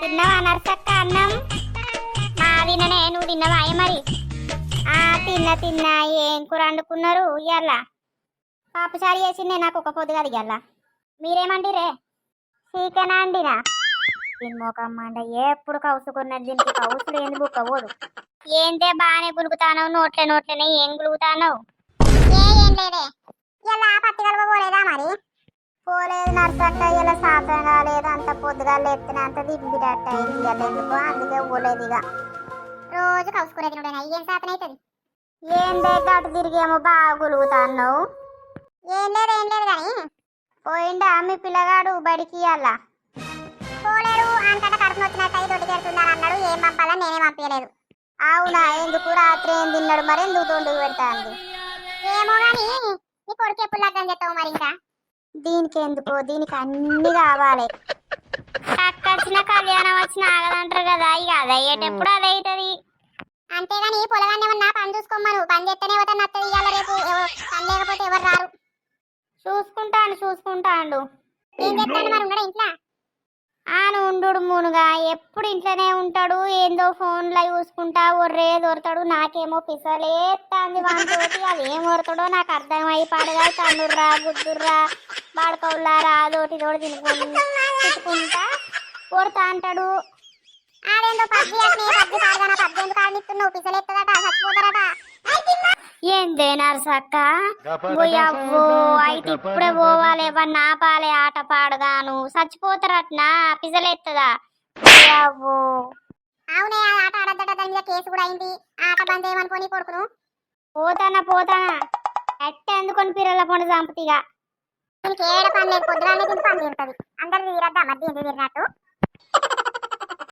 తిన్నవా నర్సక్క అన్నం? మా తిననే నువ్వు తిన్నవా? ఏ మరి? ఆ తిన్న తిన్న. ఏం కూర వండుకున్నారు? ఇయ్యాల. పాపసారి వేసిందే నాకు ఒక పొద్దుగా కదా మీరేమండిరే మీరేమంటిరే చికెన్ అండినా దీని మోకమ్మండ ఎప్పుడు కౌసుకున్నది దీనికి కౌసులు ఏంది బుక్క పోదు ఏందే బాగానే గులుగుతానో నోట్లే నోట్లనే ఏం గులుగుతానవు? ఏం లేదే. ఇలా పత్తి మరి? పోలేదు నర్సక్క ఇలా సాతం కాలేదు అంత పొద్దుగా లేపుతున్నా అంత దిబ్బిడట్ట ఇయ్యాలి ఎందుకు? అందుకే పోలేదు ఇక రోజు కలుసుకునేది నువ్వేనా ఏం సాతం అవుతుంది ఏం లేదు అటు తిరిగేమో బాగా ఏం లేదు ఏం లేదు కానీ పోయిండా మీ పిల్లగాడు బడికి ఇయ్యాల? పోలేడు అంతటా కడుపు నొచ్చినట్టు అయి దొడ్డి పెడుతున్నాను అన్నాడు ఏం పంపాలా నేనే పంపించలేదు అవునా ఎందుకు రాత్రి ఏం తిన్నాడు మరి ఎందుకు దొండుకు పెడతాంది? ఏమో గాని నీ కొడుకు ఎప్పుడు లగ్గం చేస్తావు మరి ఇంకా? దీనికి ఎందుకో? దీనికి అన్ని కావాలి. కక్కొచ్చిన కళ్యాణం వచ్చిన ఆగదంటారు కదా. ఇక అది అయ్యేటప్పుడు అది అవుతుంది అంతేగాని పొలగాన్ని ఏమన్నా పని చూసుకోమను. పని చేస్తేనే పోతే నత్తది ఇవాళ రేపు. పని లేకపోతే ఎవరు రారు. చూసుకుంటాను చూసుకుంటాను ఏం చెప్తాను మరి ఉండడు ఇంట్లో? ఆను ఉండు మునుగా ఎప్పుడు ఇంట్లోనే ఉంటాడు ఏందో ఫోన్లో చూసుకుంటా ఒర్రే దొరతాడు నాకేమో పిసలేస్తాంది వాటితోటి అది ఏం ఒరతాడో నాకు అర్థమైపాడుగా తన్నుర్రా గుద్దుర్రా బాడకవులారా దోటి తోడు తినుకుంటా తిట్టుకుంటా కొడతా అంటాడు. ఆడేందో పబ్జి అట్నే పబ్జి పాడగానా పబ్జి ఎందుకు పిసలేస్తుందట ఏందే నర్సక్క అయితే ఇప్పుడే పోవాలి ఎవరిని ఆపాలి ఆట పాడగాను చచ్చిపోతారట్నా? పిజలెత్తదా పోయవ్వో అవునే ఆ ఆట ఆడద్దట దాని మీద కేసు కూడా అయింది. ఆట బంద్ చేయమనుకోని కొడుకును. పోతానా పోతానా? ఎట్ట ఎందుకొని పిల్లల పండు చంపుతీగా. దీనికి ఏడ పని లేదు పొద్దుగానే దీనికి పని తీరుతుంది అందరు